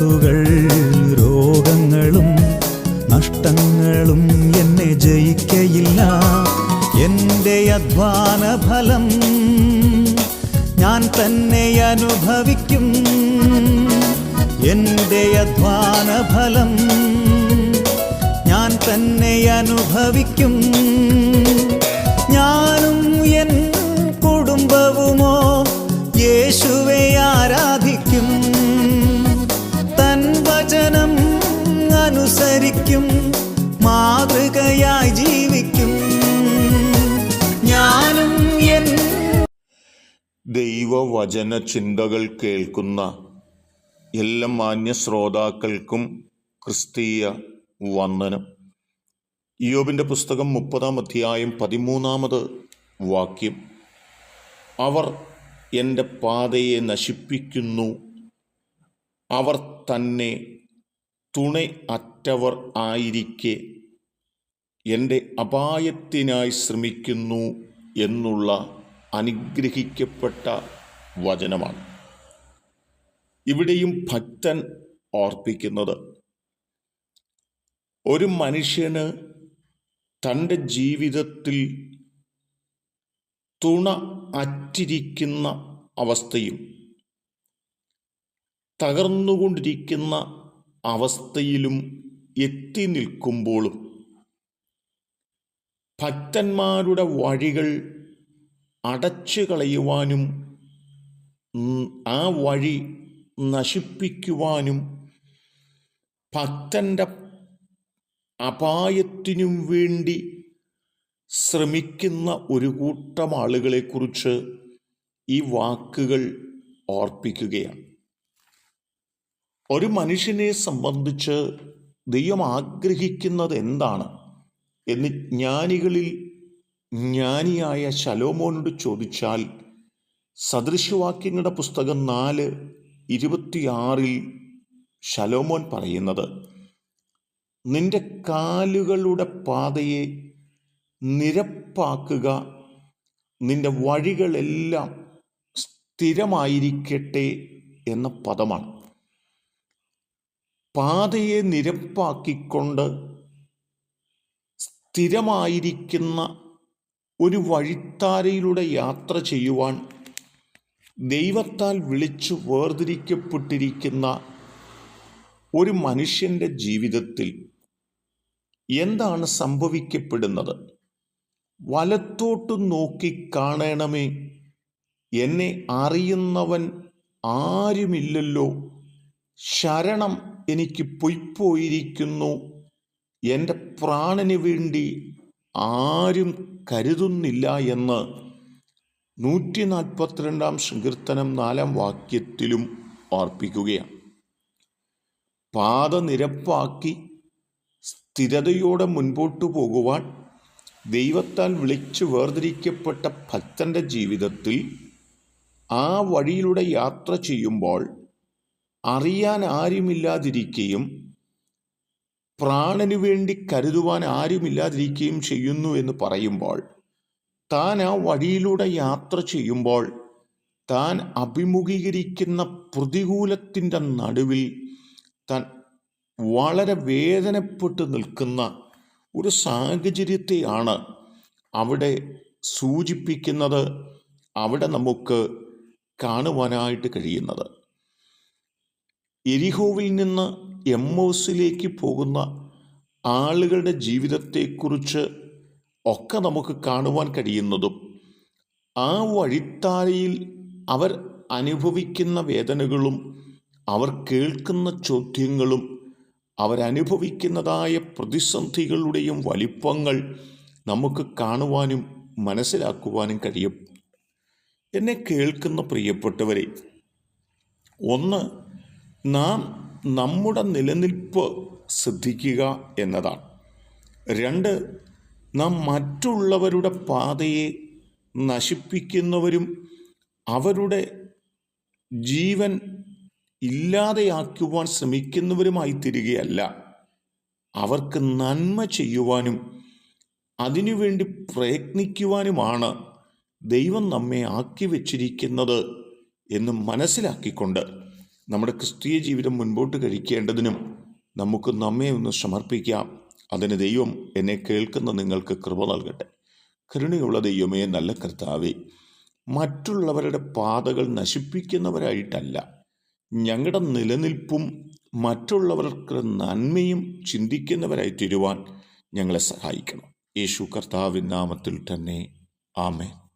ആപത്തുകൾ രോഗങ്ങളും നഷ്ടങ്ങളും എന്നെ ജയിക്കയില്ല. എന്റെ അധ്വാന ഫലം ഞാൻ തന്നെ അനുഭവിക്കും. എന്റെ അധ്വാന ഫലം ഞാൻ തന്നെ അനുഭവിക്കും. ഞാനും എൻ കുടുംബവുമോ യേശുവെ ആരാധിക്കും ദൈവവചന ചിന്തകൾ കേൾക്കുന്ന എല്ലാ മാന്യ ശ്രോതാക്കൾക്കും ക്രിസ്തീയ വന്ദനം. യോബിന്റെ പുസ്തകം മുപ്പതാം അധ്യായം പതിമൂന്നാമത് വാക്യം. അവർ എന്റെ പാതയെ നശിപ്പിക്കുന്നു. അവർ തന്നെ തുണ അറ്റവർ ആയിരിക്കെ. എന്റെ അപായത്തിനായി ശ്രമിക്കുന്നു എന്നുള്ള അനുഗ്രഹിക്കപ്പെട്ട വചനമാണ്. ഇവിടെയും ഭക്തൻ ഓർപ്പിക്കുന്നത് ഒരു മനുഷ്യന് തന്റെ ജീവിതത്തിൽ തുണ അറ്റിരിക്കുന്ന അവസ്ഥയും തകർന്നുകൊണ്ടിരിക്കുന്ന അവസ്ഥയിലും എത്തി നിൽക്കുമ്പോഴും ഭക്തന്മാരുടെ വഴികൾ അടച്ചു കളയുവാനും ആ വഴി നശിപ്പിക്കുവാനും ഭക്തന്റെ അപായത്തിനും വേണ്ടി ശ്രമിക്കുന്ന ഒരു കൂട്ടം ആളുകളെക്കുറിച്ച് ഈ വാക്കുകൾ ഓർപ്പിക്കുകയാണ്. ഒരു മനുഷ്യനെ സംബന്ധിച്ച് ദൈവം ആഗ്രഹിക്കുന്നത് എന്താണ്? എന്ന് ജ്ഞാനികളിൽ ജ്ഞാനിയായ ശലോമോനോട് ചോദിച്ചാൽ സദൃശവാക്യങ്ങളുടെ പുസ്തകം നാല് ഇരുപത്തിയാറിൽ ശലോമോൻ പറയുന്നത് നിന്റെ കാലുകളുടെ പാതയെ നിരപ്പാക്കുക നിന്റെ വഴികളെല്ലാം സ്ഥിരമായിരിക്കട്ടെ എന്ന പദമാണ്. പാതയെ നിരപ്പാക്കിക്കൊണ്ട് സ്ഥിരമായിരിക്കുന്ന ഒരു വഴിത്താരയിലൂടെ യാത്ര ചെയ്യുവാൻ ദൈവത്താൽ വിളിച്ചു വേർതിരിക്കപ്പെട്ടിരിക്കുന്ന ഒരു മനുഷ്യന്റെ ജീവിതത്തിൽ എന്താണ് സംഭവിക്കപ്പെടുന്നത്? വലത്തോട്ട് നോക്കി കാണണമേ. എന്നെ അറിയുന്നവൻ ആരുമില്ലല്ലോ. ശരണം എനിക്ക് പൊയ്പോയിരിക്കുന്നു എന്റെ പ്രാണന് വേണ്ടി ആരും കരുതുന്നില്ല എന്ന് നൂറ്റി നാൽപ്പത്തിരണ്ടാം സങ്കീർത്തനം നാലാം വാക്യത്തിലും ഓർപ്പിക്കുകയാണ്. പാത നിരപ്പാക്കി സ്ഥിരതയോടെ മുൻപോട്ടു പോകുവാൻ ദൈവത്താൽ വിളിച്ചു വേർതിരിക്കപ്പെട്ട ഭക്തന്റെ ജീവിതത്തിൽ ആ വഴിയിലൂടെ യാത്ര ചെയ്യുമ്പോൾ അറിയാൻ ആരുമില്ലാതിരിക്കുകയും പ്രാണന് വേണ്ടി കരുതുവാൻ ആരുമില്ലാതിരിക്കുകയും ചെയ്യുന്നു എന്ന് പറയുമ്പോൾ താൻ ആ വഴിയിലൂടെ യാത്ര ചെയ്യുമ്പോൾ താൻ അഭിമുഖീകരിക്കുന്ന പ്രതികൂലത്തിന്റെ നടുവിൽ താൻ വളരെ വേദനപ്പെട്ട് നിൽക്കുന്ന ഒരു സാഹചര്യത്തെയാണ് അവിടെ സൂചിപ്പിക്കുന്നത് അവിടെ നമുക്ക് കാണുവാനായിട്ട് കഴിയുന്നത്. എരിഹോവിൽ നിന്ന് എമ്മോസിലേക്ക് പോകുന്ന ആളുകളുടെ ജീവിതത്തെക്കുറിച്ച് ഒക്കെ നമുക്ക് കാണുവാൻ കഴിയുന്നതും ആ വഴിത്താരയിൽ അവർ അനുഭവിക്കുന്ന വേദനകളും അവർ കേൾക്കുന്ന ചോദ്യങ്ങളും അവരനുഭവിക്കുന്നതായ പ്രതിസന്ധികളുടെയും വലിപ്പങ്ങൾ നമുക്ക് കാണുവാനും മനസ്സിലാക്കുവാനും കഴിയും. എന്നെ കേൾക്കുന്ന പ്രിയപ്പെട്ടവരെ ഒന്ന് നാം നമ്മുടെ നിലനിൽപ്പ് ശ്രദ്ധിക്കുക എന്നതാണ്. രണ്ട് നാം മറ്റുള്ളവരുടെ പാതയെ നശിപ്പിക്കുന്നവരും അവരുടെ ജീവൻ ഇല്ലാതെയാക്കുവാൻ ശ്രമിക്കുന്നവരുമായി തീരുകയല്ല. അവർക്ക് നന്മ ചെയ്യുവാനും അതിനുവേണ്ടി പ്രയത്നിക്കുവാനുമാണ് ദൈവം നമ്മെ ആക്കി വച്ചിരിക്കുന്നത് എന്ന് മനസ്സിലാക്കിക്കൊണ്ട് നമ്മുടെ ക്രിസ്തീയ ജീവിതം മുൻപോട്ട് കഴിക്കേണ്ടതിനും നമുക്ക് നമ്മെ ഒന്ന് സമർപ്പിക്കാം. അതിന് ദൈവം എന്നെ കേൾക്കുന്ന നിങ്ങൾക്ക് കൃപ നൽകട്ടെ. കരുണയുള്ള ദൈവമേ നല്ല കർത്താവേ മറ്റുള്ളവരുടെ പാതകൾ നശിപ്പിക്കുന്നവരായിട്ടല്ല. ഞങ്ങളുടെ നിലനിൽപ്പും മറ്റുള്ളവർക്ക് നന്മയും ചിന്തിക്കുന്നവരായി തീരുവാൻ ഞങ്ങളെ സഹായിക്കണം. യേശു കർത്താവിൻ നാമത്തിൽ തന്നെ. ആമേൻ.